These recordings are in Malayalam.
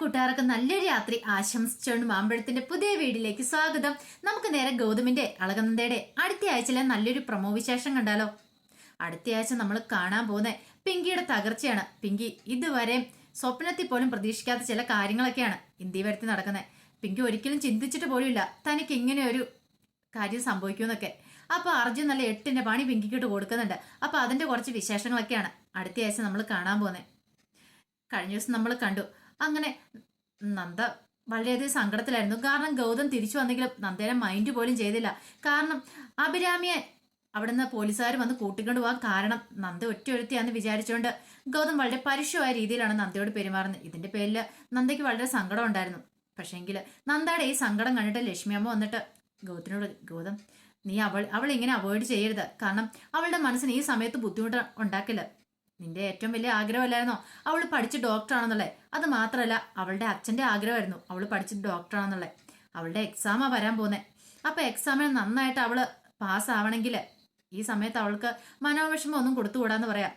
കൂട്ടുകാർക്ക് നല്ലൊരു രാത്രി ആശംസിച്ചുകൊണ്ട് മാമ്പഴത്തിന്റെ പുതിയ വീഡിയോയിലേക്ക് സ്വാഗതം. നമുക്ക് നേരെ ഗൗതമിന്റെ അളകനന്ദയുടെ അടുത്ത ആഴ്ചയിലെ നല്ലൊരു പ്രമോ വിശേഷം കണ്ടാലോ. അടുത്ത ആഴ്ച നമ്മൾ കാണാൻ പോകുന്ന പിങ്കിയുടെ തകർച്ചയാണ്. പിങ്കി ഇതുവരെ സ്വപ്നത്തിൽ പോലും പ്രതീക്ഷിക്കാത്ത ചില കാര്യങ്ങളൊക്കെയാണ് ഇന്ത്യ വരുത്തി നടക്കുന്നത്. പിങ്കി ഒരിക്കലും ചിന്തിച്ചിട്ട് പോലുമില്ല തനിക്ക് ഇങ്ങനെ ഒരു കാര്യം സംഭവിക്കുമെന്നൊക്കെ. അപ്പൊ അർജുൻ നല്ല എട്ടിന്റെ പണി പിങ്കിക്കിട്ട് കൊടുക്കുന്നുണ്ട്. അപ്പൊ അതിന്റെ കുറച്ച് വിശേഷങ്ങളൊക്കെയാണ് അടുത്ത ആഴ്ച നമ്മൾ കാണാൻ പോകുന്നത്. കഴിഞ്ഞ ദിവസം നമ്മൾ കണ്ടു അങ്ങനെ നന്ദ വളരെയധികം സങ്കടത്തിലായിരുന്നു. കാരണം ഗൗതം തിരിച്ചു വന്നെങ്കിലും നന്ദേനെ മൈൻഡ് പോലും ചെയ്തില്ല. കാരണം അഭിരാമിയെ അവിടുന്ന് പോലീസുകാർ വന്ന് കൂട്ടിക്കൊണ്ട് പോകാൻ കാരണം നന്ദ ഒറ്റ ഒരുത്തിയാന്ന് വിചാരിച്ചുകൊണ്ട് ഗൗതം വളരെ പരുഷമായ രീതിയിലാണ് നന്ദയോട് പെരുമാറുന്നത്. ഇതിന്റെ പേരിൽ നന്ദയ്ക്ക് വളരെ സങ്കടം ഉണ്ടായിരുന്നു. പക്ഷേങ്കിൽ നന്ദയുടെ ഈ സങ്കടം കണ്ടിട്ട് ലക്ഷ്മി അമ്മ വന്നിട്ട് ഗൗതത്തിനോട് ഗൗതം നീ അവൾ അവൾ ഇങ്ങനെ അവോയ്ഡ് ചെയ്യരുത്. കാരണം അവളുടെ മനസ്സിന് ഈ സമയത്ത് ബുദ്ധിമുട്ട് ഉണ്ടാക്കില്ല നിന്റെ ഏറ്റവും വലിയ ആഗ്രഹമല്ലായിരുന്നോ? അവൾ പഠിച്ച് ഡോക്ടറാണെന്നുള്ളത് അത് മാത്രമല്ല അവളുടെ അച്ഛന്റെ ആഗ്രഹമായിരുന്നു അവൾ പഠിച്ച് ഡോക്ടറാണെന്നുള്ളത് അവളുടെ എക്സാമാണ് വരാൻ പോകുന്നത് അപ്പൊ എക്സാമിന് നന്നായിട്ട് അവൾ പാസ്സാവണമെങ്കിൽ ഈ സമയത്ത് അവൾക്ക് മനോവിഷമം ഒന്നും കൊടുത്തുകൂടാന്ന് പറയാം.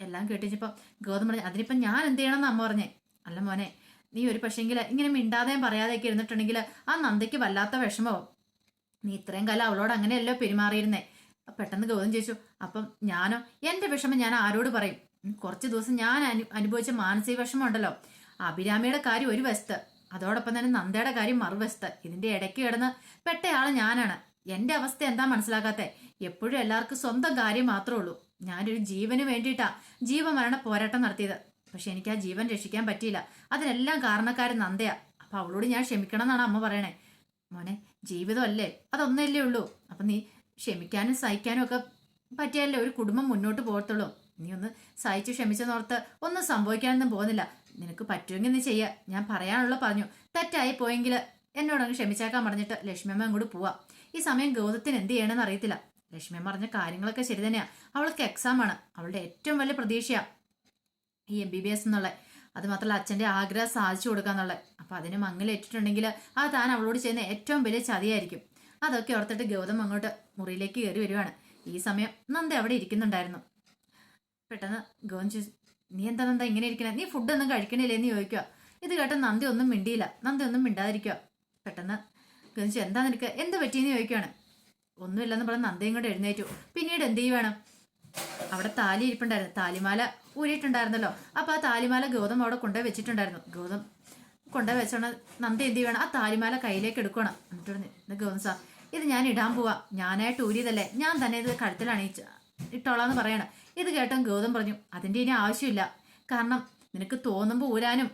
എല്ലാം കേട്ടിപ്പോ ഗൗതം പറഞ്ഞു അതിനിപ്പം ഞാൻ എന്ത് ചെയ്യണമെന്ന് അമ്മ പറഞ്ഞേ? അല്ല മോനെ നീ ഒരു പക്ഷേങ്കിൽ ഇങ്ങനെ മിണ്ടാതെയും പറയാതെയൊക്കെ ഇരുന്നിട്ടുണ്ടെങ്കിൽ ആ നന്ദയ്ക്ക് വല്ലാത്ത വിഷമവും നീ ഇത്രയും കാലം അവളോട് അങ്ങനെയല്ലോ പെരുമാറിയിരുന്നേ. പെട്ടെന്ന് ഗൗതം ചോദിച്ചു അപ്പം ഞാനോ? എന്റെ വിഷമം ഞാൻ ആരോട് പറയും? കുറച്ച് ദിവസം ഞാൻ അനു അനുഭവിച്ച മാനസിക വിഷമം ഉണ്ടല്ലോ അഭിരാമിയുടെ കാര്യം ഒരു വശത്ത് അതോടൊപ്പം തന്നെ നന്ദയുടെ കാര്യം മറുവശത്ത് ഇതിന്റെ ഇടയ്ക്ക് കിടന്ന് പെട്ടയാൾ ഞാനാണ്. എന്റെ അവസ്ഥ എന്താ മനസ്സിലാക്കാത്തെ എപ്പോഴും എല്ലാവർക്കും സ്വന്തം കാര്യം മാത്രമേ ഉള്ളൂ. ഞാനൊരു ജീവന് വേണ്ടിയിട്ടാ ജീവമരണ പോരാട്ടം നടത്തിയത്. പക്ഷെ എനിക്ക് ആ ജീവൻ രക്ഷിക്കാൻ പറ്റിയില്ല. അതിനെല്ലാം കാരണക്കാരൻ നന്ദയാ. അപ്പൊ അവളോട് ഞാൻ ക്ഷമിക്കണം എന്നാണ് അമ്മ പറയണേ. മോനെ ജീവിതമല്ലേ? അതൊന്നല്ലേ ഉള്ളൂ. അപ്പൊ നീ ക്ഷമിക്കാനും സഹിക്കാനും ഒക്കെ പറ്റിയാലേ ഒരു കുടുംബം മുന്നോട്ട് പോകത്തുള്ളൂ. നീ ഒന്ന് സഹിച്ചു ക്ഷമിച്ചെന്നോർത്ത് ഒന്നും സംഭവിക്കാനൊന്നും പോകുന്നില്ല. നിനക്ക് പറ്റുമെങ്കിൽ നീ ചെയ്യുക ഞാൻ പറയാനുള്ള പറഞ്ഞു. തെറ്റായി പോയെങ്കിൽ എന്നോടങ്ങ് ക്ഷമിച്ചേക്കാൻ പറഞ്ഞിട്ട് ലക്ഷ്മിയമ്മ അങ്ങോട്ട് പോവാം. ഈ സമയം ഗൗതത്തിന് എന്ത് ചെയ്യണമെന്ന് അറിയത്തില്ല. ലക്ഷ്മിയമ്മ പറഞ്ഞ കാര്യങ്ങളൊക്കെ ശരി തന്നെയാ. അവൾക്ക് എക്സാം ആണ്. അവളുടെ ഏറ്റവും വലിയ പ്രതീക്ഷയാണ് ഈ എം ബി ബി എസ് എന്നുള്ള അത് മാത്രമല്ല അച്ഛന്റെ ആഗ്രഹം സാധിച്ചു കൊടുക്കാന്നുള്ളത്. അപ്പൊ അതിന് മങ്ങലേറ്റിട്ടുണ്ടെങ്കിൽ അത് താൻ അവളോട് ചെയ്യുന്ന ഏറ്റവും വലിയ ചതിയായിരിക്കും. അതൊക്കെ ഓർത്തിട്ട് ഗൗതം അങ്ങോട്ട് മുറിയിലേക്ക് കയറി വരുവാണ്. ഈ സമയം നന്ദ അവിടെ ഇരിക്കുന്നുണ്ടായിരുന്നു. പെട്ടെന്ന് ചോദിച്ചു നീ എന്താ നന്ദ ഇങ്ങനെ ഇരിക്കണേ നീ ഫുഡൊന്നും കഴിക്കണില്ലേ? എന്ന് ചോദിക്കുക ഇത് കേട്ട നന്ദി ഒന്നും മിണ്ടിയില്ല. നന്ദി ഒന്നും മിണ്ടാതിരിക്കുക പെട്ടെന്ന് ഗൗതം ചോദിച്ചു എന്താ നിനക്ക്? എന്ത് പറ്റിയെന്ന് ചോദിക്കുകയാണ് ഒന്നുമില്ലെന്ന് പറഞ്ഞ് നന്ദയും കൂടെ എഴുന്നേറ്റു. പിന്നീട് എന്ത് ചെയ്യുവാണ്? അവിടെ താലി ഇരിപ്പുണ്ടായിരുന്നു. താലിമാല ഊരിയിട്ടുണ്ടായിരുന്നല്ലോ. അപ്പൊ ആ താലിമാല ഗൗതം അവിടെ കൊണ്ടുപോയി വെച്ചിട്ടുണ്ടായിരുന്നു. ഗൗതം കൊണ്ടുപോയി വെച്ചോണ. നന്ദി എന്ത് ചെയ്യണം? ആ താലിമാല കയ്യിലേക്ക് എടുക്കണം. എന്നിട്ട് "ഇത് ഗൗതം സാർ ഇത് ഞാൻ ഇടാൻ പോവാ. ഞാനായിട്ട് ഊരിയതല്ലേ. ഞാൻ തന്നെ ഇത് കഴുത്തിൽ അണിയിച്ച ഇട്ടോളാന്ന് പറയണം. ഇത് കേട്ടോ ഗൗതം പറഞ്ഞു അതിന്റെ ഇനി ആവശ്യമില്ല. കാരണം നിനക്ക് തോന്നുമ്പോൾ ഊരാനും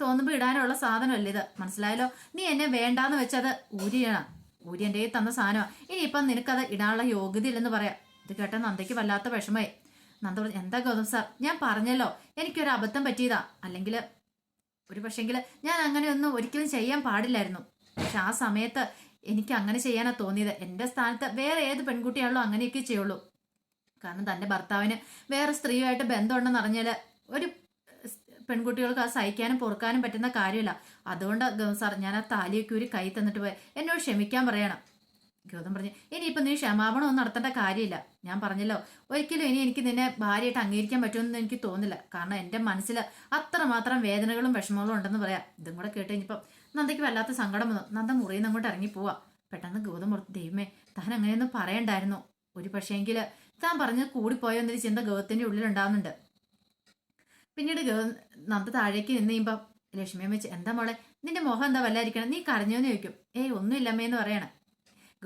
തോന്നുമ്പോൾ ഇടാനുള്ള സാധനമല്ല ഇത്? മനസ്സിലായല്ലോ? നീ എന്നെ വേണ്ടാന്ന് വെച്ചത് ഊരിയാണ്. ഊരി എന്റെ കയ്യിൽ തന്ന സാധനമാണ് ഇനിയിപ്പം നിനക്കത് ഇടാനുള്ള യോഗ്യത ഇല്ലെന്ന് പറയാം. ഇത് കേട്ട നന്ദയ്ക്ക് വല്ലാത്ത വിഷമമായി. നന്ദ പറഞ്ഞു എന്താ ഗൗതം സാർ? ഞാൻ പറഞ്ഞല്ലോ. എനിക്കൊരു അബദ്ധം പറ്റിയതാ. അല്ലെങ്കിൽ ഒരു പക്ഷെങ്കിൽ ഞാൻ അങ്ങനെ ഒന്നും ഒരിക്കലും ചെയ്യാൻ പാടില്ലായിരുന്നു. പക്ഷെ ആ സമയത്ത് എനിക്ക് അങ്ങനെ ചെയ്യാനാണ് തോന്നിയത്. എന്റെ സ്ഥാനത്ത് വേറെ ഏത് പെൺകുട്ടിയാണല്ലോ അങ്ങനെയൊക്കെ ചെയ്യുള്ളൂ. കാരണം തന്റെ ഭർത്താവിന് വേറെ സ്ത്രീയുമായിട്ട് ബന്ധമുണ്ടെന്ന് അറിഞ്ഞാൽ ഒരു പെൺകുട്ടികൾക്ക് അത് സഹിക്കാനും പൊറുക്കാനും പറ്റുന്ന കാര്യമില്ല. അതുകൊണ്ട് സാർ ഞാൻ ആ താലിയൊക്കെ ഒരു കൈ തന്നിട്ട് പോയി. എന്നോട് ക്ഷമിക്കാൻ പറയണം. ഗൗതം പറഞ്ഞു ഇനിയിപ്പോൾ നീ ക്ഷമാപണം ഒന്നും നടത്തേണ്ട കാര്യമില്ല. ഞാൻ പറഞ്ഞല്ലോ ഒരിക്കലും ഇനി എനിക്ക് നിന്നെ ഭാര്യയായിട്ട് അംഗീകരിക്കാൻ പറ്റുമെന്ന് എനിക്ക് തോന്നില്ല കാരണം എന്റെ മനസ്സിൽ അത്രമാത്രം വേദനകളും വിഷമങ്ങളും ഉണ്ടെന്ന് പറയാം. ഇതും കൂടെ കേട്ട് കഴിഞ്ഞപ്പം നന്ദയ്ക്ക് വല്ലാത്ത സങ്കടം വന്നു. നന്ദ മുറിയിൽ നിന്ന് അങ്ങോട്ട് ഇറങ്ങി പോവാ. പെട്ടെന്ന് ഗൗതം പുറത്ത് ദൈവമേ താൻ അങ്ങനെയൊന്നും പറയണ്ടായിരുന്നു. ഒരു പക്ഷേങ്കിൽ താൻ പറഞ്ഞ് കൂടിപ്പോയോ എന്നൊരു ചിന്ത ഗൗതത്തിന്റെ ഉള്ളിൽ ഉണ്ടാവുന്നുണ്ട് പിന്നീട് ഗൗ നന്ദ താഴേക്ക് നിന്ന് കഴിയുമ്പം ലക്ഷ്മിയെ വെച്ച് എന്താ മോളെ? നിന്റെ മുഖം എന്താ വല്ലായിരിക്കണം? നീ കരഞ്ഞോന്ന് ചോദിക്കും. ഏയ് ഒന്നുമില്ലമ്മേ എന്ന് പറയണം.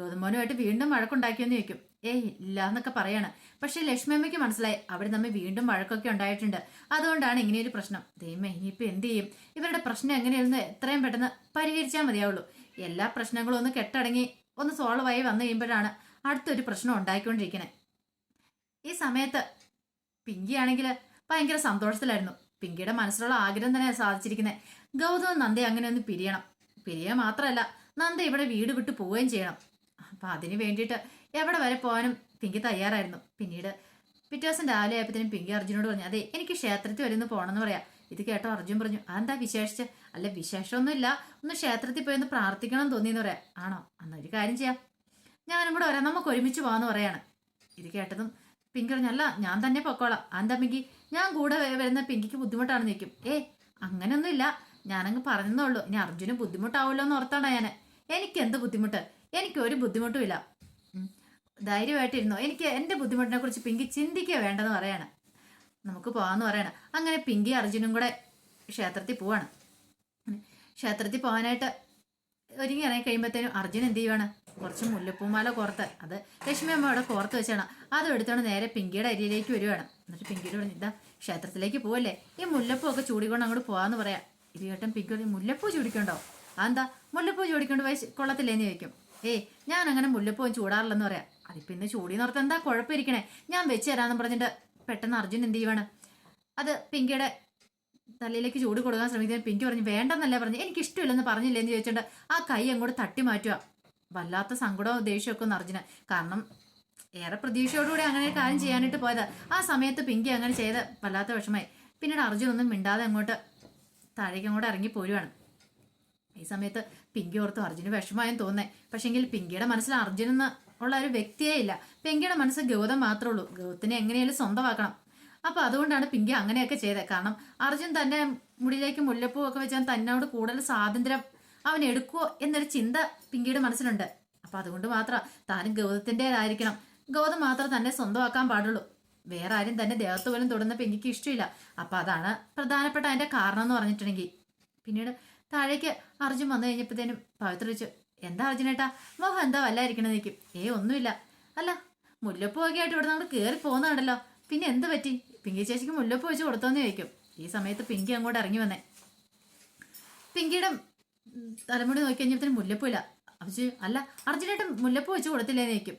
ഗൗതമോനുമായിട്ട് വീണ്ടും വഴക്കുണ്ടാക്കിയെന്ന് ചോദിക്കും. ഏയ് ഇല്ല എന്നൊക്കെ പറയാണ്. പക്ഷെ ലക്ഷ്മിയമ്മയ്ക്ക് മനസ്സിലായി. അവിടെ തമ്മിൽ വീണ്ടും വഴക്കൊക്കെ ഉണ്ടായിട്ടുണ്ട്. അതുകൊണ്ടാണ് ഇങ്ങനെയൊരു പ്രശ്നം. ദൈവമേ ഇനിയിപ്പോൾ എന്ത് ചെയ്യും? ഇവരുടെ പ്രശ്നം എങ്ങനെയായിരുന്നു എത്രയും പെട്ടെന്ന് പരിഹരിച്ചാൽ മതിയാവുള്ളൂ. എല്ലാ പ്രശ്നങ്ങളും ഒന്ന് കെട്ടടങ്ങി ഒന്ന് സോൾവ് ആയി വന്നു കഴിയുമ്പോഴാണ് അടുത്തൊരു പ്രശ്നം ഉണ്ടായിക്കൊണ്ടിരിക്കുന്നത് ഈ സമയത്ത് പിങ്കി ആണെങ്കിൽ ഭയങ്കര സന്തോഷത്തിലായിരുന്നു. പിങ്കിയുടെ മനസ്സിലുള്ള ആഗ്രഹം തന്നെ സാധിച്ചിരിക്കുന്നത് ഗൗതം നന്ദി അങ്ങനെ ഒന്ന് പിരിയണം. പിരിയുക മാത്രമല്ല നന്ദ ഇവിടെ വീട് വിട്ടു പോവുകയും ചെയ്യണം. അപ്പൊ അതിന് വേണ്ടിയിട്ട് എവിടെ വരെ പോകാനും പിങ്കി തയ്യാറായിരുന്നു. പിന്നീട് പിറ്റേ ദിവസം രാവിലെ ആയപ്പോഴത്തേനും പിങ്കി അർജുനോട് പറഞ്ഞു അതെ എനിക്ക് ക്ഷേത്രത്തിൽ വരെ ഒന്ന് പോകണമെന്ന് പറയാം. ഇത് കേട്ടോ അർജുൻ പറഞ്ഞു അതെന്താ വിശേഷിച്ച്? അല്ല വിശേഷമൊന്നുമില്ല. ഒന്ന് ക്ഷേത്രത്തിൽ പോയി ഒന്ന് പ്രാർത്ഥിക്കണം എന്ന് തോന്നിയെന്ന് പറയാം. ആണോ? അന്ന് ഒരു കാര്യം ചെയ്യാം. ഞാനും കൂടെ വരാം. നമുക്ക് ഒരുമിച്ച് പോകാന്ന് പറയാണ്. ഇത് കേട്ടതും പിങ്കി പറഞ്ഞു അല്ല ഞാൻ തന്നെ പൊക്കോളാം. എന്താ പിങ്കി? ഞാൻ കൂടെ വരുന്ന പിങ്കിക്ക് ബുദ്ധിമുട്ടാണ് നിൽക്കും ഏ അങ്ങനെയൊന്നുമില്ല. ഞാനങ്ങ് പറഞ്ഞതേ ഉള്ളൂ. ഇനി അർജുന് ബുദ്ധിമുട്ടാവുമല്ലോ എന്ന് ഓർത്താണ് ഞാൻ എനിക്ക് എന്ത് ബുദ്ധിമുട്ട്? എനിക്ക് ഒരു ബുദ്ധിമുട്ടും ഇല്ല. ഉം. ധൈര്യമായിട്ടിരുന്നോ? എനിക്ക് എന്റെ ബുദ്ധിമുട്ടിനെ കുറിച്ച് പിങ്കി ചിന്തിക്കുക വേണ്ടെന്ന് പറയാണ്. നമുക്ക് പോവാന്ന് പറയണം. അങ്ങനെ പിങ്കി അർജുനും കൂടെ ക്ഷേത്രത്തിൽ പോവാണ്. ക്ഷേത്രത്തിൽ പോകാനായിട്ട് ഒരുങ്ങി ഇറങ്ങി കഴിയുമ്പോഴത്തേനും അർജുൻ എന്ത് ചെയ്യുവാണ്? കുറച്ച് മുല്ലപ്പൂമാല കോർത്ത് അത് ലക്ഷ്മി അമ്മ അവിടെ കോർത്ത് വെച്ചാണ്. അത് എടുത്തോണ്ട് നേരെ പിങ്കിയുടെ അരിയിലേക്ക് വരുവാണ്. എന്നിട്ട് പിങ്കിയുടെ പറഞ്ഞു ഇതാ ക്ഷേത്രത്തിലേക്ക് പോവല്ലേ? ഈ മുല്ലപ്പൂ ഒക്കെ ചൂടിക്കൊണ്ട് അങ്ങോട്ട് പോവാന്ന് പറയാം. ഇത് കേട്ടൻ പിങ്കി മുല്ലപ്പൂ ചൂടിക്കണ്ടോ? അതെന്താ? മുല്ലപ്പൂ ചൂടിക്കൊണ്ട് വയസ്സ് കൊള്ളത്തില്ലേന്ന് ചോദിക്കും. ഏയ് ഞാൻ അങ്ങനെ മുല്ലപ്പൂ ചൂടാറില്ലെന്ന് പറയാം. അതിപ്പോ ഇന്ന് ചൂടി നിർത്താൻ എന്താ കുഴപ്പമിരിക്കണേ? ഞാൻ വെച്ച് തരാന്ന് പറഞ്ഞിട്ട് പെട്ടെന്ന് അർജുൻ എന്ത് ചെയ്യുവാണ്? അത് പിങ്കിയുടെ തലയിലേക്ക് ചൂട് കൊടുക്കാൻ ശ്രമിക്കുന്നത് പിങ്കി പറഞ്ഞു വേണ്ടെന്നല്ല പറഞ്ഞു എനിക്ക് ഇഷ്ടമില്ലെന്ന് പറഞ്ഞില്ലെന്ന് ചോദിച്ചിട്ടുണ്ട് ആ കൈ അങ്ങോട്ട് തട്ടി മാറ്റുക വല്ലാത്ത സങ്കടവും ദേഷ്യമൊക്കെ ഒന്ന് അർജുന. കാരണം ഏറെ പ്രതീക്ഷയോടുകൂടി അങ്ങനെ ഒരു കാര്യം ചെയ്യാനായിട്ട് പോയത്. ആ സമയത്ത് പിങ്കി അങ്ങനെ ചെയ്ത് വല്ലാത്ത വിഷമായി പിന്നീട് അർജുൻ ഒന്നും മിണ്ടാതെ അങ്ങോട്ട് താഴേക്ക് അങ്ങോട്ട് ഇറങ്ങി പോരുവാണ്. ഈ സമയത്ത് പിങ്കി ഓർത്ത് അർജുന് വിഷമായെന്ന് തോന്നേ പക്ഷെങ്കിൽ പിങ്കിയുടെ മനസ്സിൽ അർജുൻ എന്ന് ഉള്ള ഒരു വ്യക്തിയേ ഇല്ല. പിങ്കിയുടെ മനസ്സ് ഗൗതം മാത്രമേ ഉള്ളൂ. ഗൗതത്തിനെ എങ്ങനെയാലും സ്വന്തമാക്കണം. അപ്പൊ അതുകൊണ്ടാണ് പിങ്കി അങ്ങനെയൊക്കെ ചെയ്തത് കാരണം അർജുൻ തന്നെ മുടിയിലേക്ക് മുല്ലപ്പൂ ഒക്കെ വെച്ചാൽ തന്നോട് കൂടുതൽ സ്വാതന്ത്ര്യം അവൻ എടുക്കുവോ എന്നൊരു ചിന്ത പിങ്കിയുടെ മനസ്സിലുണ്ട്. അപ്പൊ അതുകൊണ്ട് മാത്രം താനും ഗൗതത്തിന്റെതായിരിക്കണം ഗൗതം മാത്രം തന്നെ സ്വന്തമാക്കാൻ പാടുള്ളൂ. വേറെ ആരും തന്നെ ദേഹത്ത് പോലും തൊടുന്ന പിങ്കിക്ക് ഇഷ്ടമില്ല. അപ്പൊ അതാണ് പ്രധാനപ്പെട്ട അതിന്റെ കാരണം എന്ന് പറഞ്ഞിട്ടുണ്ടെങ്കിൽ. പിന്നീട് താഴേക്ക് അർജുൻ വന്നു കഴിഞ്ഞപ്പോഴത്തേനും പവിത്ര ചോദിച്ചു എന്താ അർജുനേട്ടാ? മോഹം എന്താ വല്ലായിരിക്കണെന്ന് നിൽക്കും ഏ ഒന്നുമില്ല. അല്ല മുല്ലപ്പൂ ഒക്കെ ആയിട്ട് ഇവിടെ നമ്മൾ കയറി പോകുന്നുണ്ടല്ലോ പിന്നെ എന്ത് പറ്റി? പിങ്കി ചേച്ചിക്ക് മുല്ലപ്പൂ വെച്ച് കൊടുത്തോന്ന് ചോദിക്കും. ഈ സമയത്ത് പിങ്കി അങ്ങോട്ട് ഇറങ്ങി വന്നേ. പിങ്കിയുടെ തലമുടി നോക്കി കഴിഞ്ഞപ്പോഴത്തേനും മുല്ലപ്പൂ ഇല്ല. അപ്പച്ചു അല്ല അർജുനേട്ടൻ മുല്ലപ്പൂ വെച്ച് കൊടുത്തില്ലേന്ന് ചോദിക്കും.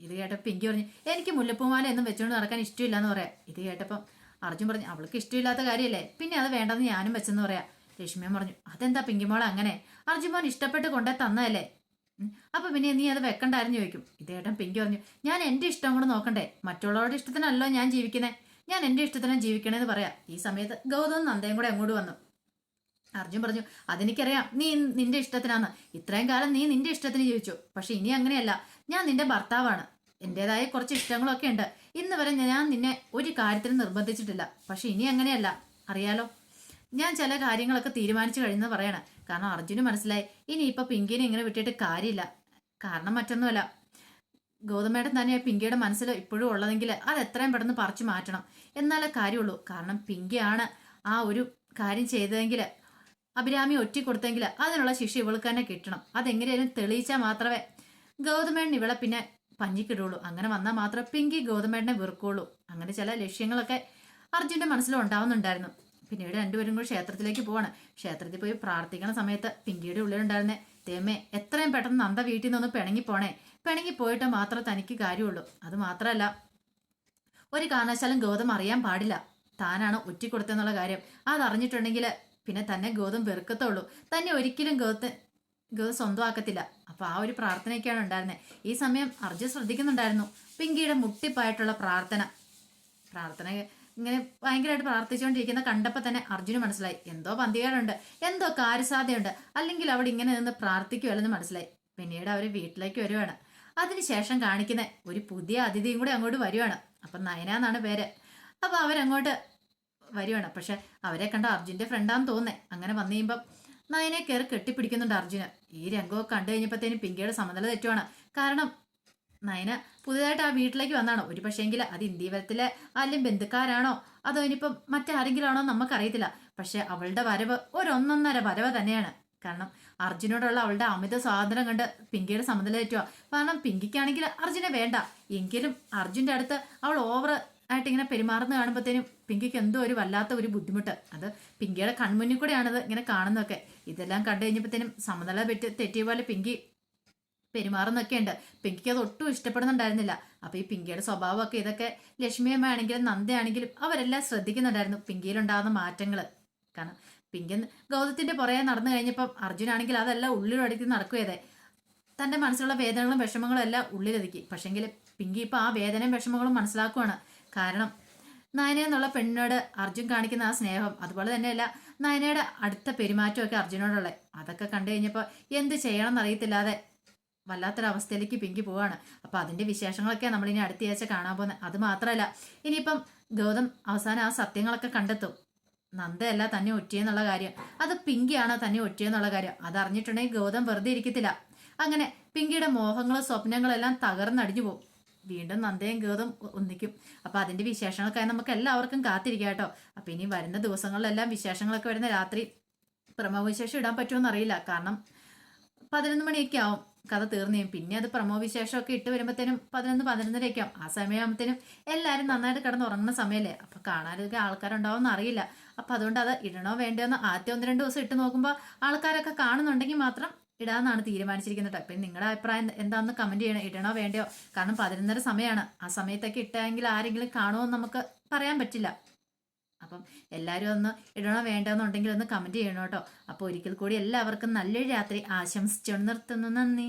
ഇത് കേട്ടപ്പോൾ പിങ്കി പറഞ്ഞു എനിക്ക് മുല്ലപ്പൂമാല ഒന്നും വെച്ചുകൊണ്ട് നടക്കാൻ ഇഷ്ടമില്ല എന്ന് പറയാം. ഇത് കേട്ടപ്പം അർജുൻ പറഞ്ഞു അവൾക്ക് ഇഷ്ടമില്ലാത്ത കാര്യമല്ലേ? പിന്നെ അത് വേണ്ടെന്ന് ഞാനും വെച്ചെന്ന് പറയാം. രശ്മിയൻ പറഞ്ഞു അതെന്താ പിങ്കിമോൾ അങ്ങനെ? അർജുൻ മോൻ ഇഷ്ടപ്പെട്ട് കൊണ്ടേ തന്നതല്ലേ? അപ്പൊ പിന്നെ നീ അത് വെക്കണ്ടായിരുന്നു ചോദിക്കും. ഇതേട്ടൻ പിങ്കി പറഞ്ഞു ഞാൻ എന്റെ ഇഷ്ടം കൂടെ നോക്കണ്ടേ? മറ്റുള്ളവരുടെ ഇഷ്ടത്തിനല്ലോ ഞാൻ ജീവിക്കുന്നേ. ഞാൻ എന്റെ ഇഷ്ടത്തിനാണ് ജീവിക്കണേന്ന് പറയാ. ഈ സമയത്ത് ഗൗതവും നന്ദയും കൂടെ അങ്ങോട്ട് വന്നു. അർജുൻ പറഞ്ഞു അതെനിക്കറിയാം നീ നിന്റെ ഇഷ്ടത്തിനാന്ന്. ഇത്രയും കാലം നീ നിന്റെ ഇഷ്ടത്തിന് ജീവിച്ചു. പക്ഷെ ഇനി അങ്ങനെയല്ല. ഞാൻ നിന്റെ ഭർത്താവാണ്. എന്റേതായ കുറച്ച് ഇഷ്ടങ്ങളൊക്കെ ഉണ്ട്. ഇന്ന് വരെ ഞാൻ നിന്നെ ഒരു കാര്യത്തിനും നിർബന്ധിച്ചിട്ടില്ല. പക്ഷെ ഇനി അങ്ങനെയല്ല. അറിയാലോ? ഞാൻ ചില കാര്യങ്ങളൊക്കെ തീരുമാനിച്ചു കഴിഞ്ഞെന്ന് പറയണം. കാരണം അർജുന് മനസ്സിലായി ഇനി ഇപ്പൊ പിങ്കിനെ ഇങ്ങനെ വിട്ടിട്ട് കാര്യമില്ല. കാരണം മറ്റൊന്നുമല്ല ഗൗതമേട്ടൻ തന്നെയാ പിങ്കിയുടെ മനസ്സിൽ ഇപ്പോഴും ഉള്ളതെങ്കിൽ അത് എത്രയും പെട്ടെന്ന് പറിച്ചു മാറ്റണം. എന്നാലേ കാര്യമുള്ളൂ. കാരണം പിങ്കിയാണ് ആ ഒരു കാര്യം ചെയ്തതെങ്കിൽ അഭിരാമി ഒറ്റി കൊടുത്തെങ്കിൽ അതിനുള്ള ശിക്ഷ ഇവൾക്ക് തന്നെ കിട്ടണം. അതെങ്ങനെയാലും തെളിയിച്ചാൽ മാത്രമേ ഗൗതമേട്ടൻ ഇവളെ പിന്നെ പഞ്ഞിക്കിടുള്ളൂ അങ്ങനെ വന്നാൽ മാത്രമേ പിങ്കി ഗൗതമേട്ടനെ വെറുക്കുള്ളൂ അങ്ങനെ ചില ലക്ഷ്യങ്ങളൊക്കെ അർജുന്റെ മനസ്സിലും ഉണ്ടാവുന്നുണ്ടായിരുന്നു. പിന്നീട് രണ്ടുപേരും കൂടി ക്ഷേത്രത്തിലേക്ക് പോവാണ്. ക്ഷേത്രത്തിൽ പോയി പ്രാർത്ഥിക്കണ സമയത്ത് പിങ്കിയുടെ ഉള്ളിലുണ്ടായിരുന്നേ തേമേ എത്രയും പെട്ടെന്ന് നന്ദ വീട്ടിൽ നിന്നൊന്ന് പിണങ്ങി പോണേ. പിണങ്ങി പോയിട്ട് മാത്രം തനിക്ക് കാര്യമുള്ളൂ. അത് മാത്രമല്ല ഒരു കാരണവശാലും ഗൗതം അറിയാൻ പാടില്ല. താനാണ് ഒറ്റിക്കൊടുത്തെന്നുള്ള കാര്യം. അതറിഞ്ഞിട്ടുണ്ടെങ്കിൽ പിന്നെ തന്നെ ഗൗതം വെറുക്കത്തുള്ളൂ. തന്നെ ഒരിക്കലും ഗൗതം ഗൗതം സ്വന്തമാക്കത്തില്ല. അപ്പൊ ആ ഒരു പ്രാർത്ഥനയൊക്കെയാണ് ഉണ്ടായിരുന്നത് ഈ സമയം അർജുൻ ശ്രദ്ധിക്കുന്നുണ്ടായിരുന്നു. പിങ്കിയുടെ മുട്ടിപ്പായിട്ടുള്ള പ്രാർത്ഥന. പ്രാർത്ഥന ഇങ്ങനെ ഭയങ്കരമായിട്ട് പ്രാർത്ഥിച്ചുകൊണ്ടിരിക്കുന്ന കണ്ടപ്പോൾ തന്നെ അർജുന് മനസ്സിലായി. എന്തോ പന്തികേടുണ്ട്. എന്തോ കാര്യസാധ്യതയുണ്ട്. അല്ലെങ്കിൽ അവിടെ ഇങ്ങനെ നിന്ന് പ്രാർത്ഥിക്കുമല്ലെന്ന് മനസ്സിലായി. പിന്നീട് അവർ വീട്ടിലേക്ക് വരുവാണ്. അതിനുശേഷം കാണിക്കുന്ന ഒരു പുതിയ അതിഥിയും കൂടെ അങ്ങോട്ട് വരുവാണ്. അപ്പം നയന എന്നാണ് പേര്. അപ്പം അവരങ്ങോട്ട് വരുവാണ്. പക്ഷെ അവരെ കണ്ട അർജുന്റെ ഫ്രണ്ടാന്ന് തോന്നേ അങ്ങനെ വന്നു കഴിയുമ്പം നയനെ കയറി കെട്ടിപ്പിടിക്കുന്നുണ്ട് അർജുന്. ഈ രംഗമൊക്കെ കണ്ടു കഴിഞ്ഞപ്പോഴത്തേനും പിങ്കിയുടെ സമനില തെറ്റുവാണ്. കാരണം നയന പുതിയതായിട്ട് ആ വീട്ടിലേക്ക് വന്നാണോ? ഒരു പക്ഷേങ്കിൽ അത് ഇന്ത്യവരത്തിലെ ആരും ബന്ധുക്കാരാണോ? അതോ ഇനിയിപ്പം മറ്റാരെങ്കിലും ആണോ നമുക്കറിയത്തില്ല. പക്ഷെ അവളുടെ വരവ് ഒരൊന്നൊന്നര വരവ് തന്നെയാണ്. കാരണം അർജുനോടുള്ള അവളുടെ അമിത സ്വാതന്ത്ര്യം കണ്ട് പിങ്കിയുടെ സമനില തെറ്റുക കാരണം പിങ്കിക്കാണെങ്കിൽ അർജുനെ വേണ്ട. എങ്കിലും അർജുന്റെ അടുത്ത് അവൾ ഓവർ ആയിട്ട് ഇങ്ങനെ പെരുമാറുന്ന കാണുമ്പോഴത്തേനും പിങ്കിക്ക് എന്തോ ഒരു വല്ലാത്ത ഒരു ബുദ്ധിമുട്ട്. അത് പിങ്കിയുടെ കൺമുന്നിൽ കൂടെയാണത് ഇങ്ങനെ കാണുന്നതൊക്കെ. ഇതെല്ലാം കണ്ടു കഴിഞ്ഞപ്പോഴത്തേനും സമനില തെറ്റിയ പോലെ പിങ്കി പെരുമാറുന്നൊക്കെ ഉണ്ട് പിങ്കിക്ക് അത് ഒട്ടും ഇഷ്ടപ്പെടുന്നുണ്ടായിരുന്നില്ല. അപ്പൊ ഈ പിങ്കിയുടെ സ്വഭാവമൊക്കെ ഇതൊക്കെ ലക്ഷ്മിയമ്മ ആണെങ്കിലും നന്ദയാണെങ്കിലും അവരെല്ലാം ശ്രദ്ധിക്കുന്നുണ്ടായിരുന്നു പിങ്കിയിലുണ്ടാകുന്ന മാറ്റങ്ങൾ കാരണം പിങ്കി ഗൗതത്തിന്റെ പുറകെ നടന്നു കഴിഞ്ഞപ്പം അർജുനാണെങ്കിൽ അതെല്ലാം ഉള്ളിലൊടുക്കി നടക്കുകയതേ. തന്റെ മനസ്സിലുള്ള വേദനകളും വിഷമങ്ങളും എല്ലാം ഉള്ളിലൊതുക്കി. പക്ഷെങ്കിൽ പിങ്കി ഇപ്പൊ ആ വേദനയും വിഷമങ്ങളും മനസ്സിലാക്കുവാണ്. കാരണം നയന എന്നുള്ള പെണ്ണിനോട് അർജുൻ കാണിക്കുന്ന ആ സ്നേഹം അതുപോലെ തന്നെയല്ല നയനയുടെ അടുത്ത പെരുമാറ്റമൊക്കെ അർജുനോടുള്ളത് അതൊക്കെ കണ്ടു കഴിഞ്ഞപ്പോൾ എന്ത് ചെയ്യണം എന്നറിയത്തില്ലാതെ വല്ലാത്തൊരവസ്ഥയിലേക്ക് പിങ്കി പോവാണ്. അപ്പോൾ അതിന്റെ വിശേഷങ്ങളൊക്കെ നമ്മൾ ഇനി അടുത്ത ആഴ്ച കാണാൻ പോകുന്നത് അത് മാത്രമല്ല ഇനിയിപ്പം ഗൗതം അവസാനം ആ സത്യങ്ങളൊക്കെ കണ്ടെത്തും. നന്ദയല്ല തന്നെ ഒറ്റിയെന്നുള്ള കാര്യം. അത് പിങ്കിയാണോ തന്നെ ഒറ്റിയെന്നുള്ള കാര്യം. അതറിഞ്ഞിട്ടുണ്ടെങ്കിൽ ഗൗതം വെറുതെ ഇരിക്കത്തില്ല. അങ്ങനെ പിങ്കിയുടെ മോഹങ്ങളും സ്വപ്നങ്ങളും എല്ലാം തകർന്നടിഞ്ഞു പോകും വീണ്ടും നന്ദയും ഗൗതം ഒന്നിക്കും. അപ്പോൾ അതിന്റെ വിശേഷങ്ങൾക്കായി നമുക്ക് എല്ലാവർക്കും കാത്തിരിക്കാം കേട്ടോ. അപ്പൊ ഇനി വരുന്ന ദിവസങ്ങളിലെല്ലാം വിശേഷങ്ങളൊക്കെ വരുന്ന രാത്രി പ്രമോവിശേഷം ഇടാൻ പറ്റുമോ അറിയില്ല കാരണം പതിനൊന്ന് മണിയൊക്കെ ആവും. കഥ തീർന്നു. പിന്നെ അത് പ്രമോ വിശേഷമൊക്കെ ഇട്ട് വരുമ്പോഴത്തേനും പതിനൊന്ന് പതിനൊന്നരയ്ക്കാം ആ സമയമാകുമ്പോഴത്തേനും എല്ലാവരും നന്നായിട്ട് കിടന്ന് ഉറങ്ങുന്ന സമയമല്ലേ? അപ്പൊ കാണാനൊക്കെ ആൾക്കാരുണ്ടാവുമെന്ന് അറിയില്ല. അപ്പൊ അതുകൊണ്ട് അത് ഇടണോ വേണ്ടയോ എന്ന് ആദ്യം ഒന്ന് രണ്ട് ദിവസം ഇട്ട് നോക്കുമ്പോൾ ആൾക്കാരൊക്കെ കാണുന്നുണ്ടെങ്കിൽ മാത്രം ഇടാന്നാണ് തീരുമാനിച്ചിരിക്കുന്നത് കേട്ടോ പിന്നെ നിങ്ങളുടെ അഭിപ്രായം എന്താണെന്ന് കമന്റ് ചെയ്യണം. ഇടണോ വേണ്ടയോ? കാരണം പതിനൊന്നര സമയമാണ് ആ സമയത്തൊക്കെ ഇട്ടെങ്കിൽ ആരെങ്കിലും കാണുമോ എന്ന് നമുക്ക് പറയാൻ പറ്റില്ല. അപ്പം എല്ലാവരും ഒന്ന് ഇടണോ വേണ്ടെന്നുണ്ടെങ്കിൽ ഒന്ന് കമന്റ് ചെയ്യണം കേട്ടോ അപ്പോൾ ഒരിക്കൽ കൂടി എല്ലാവർക്കും നല്ലൊരു രാത്രി ആശംസിച്ചുകൊണ്ട് നിർത്തുന്നു. നന്ദി.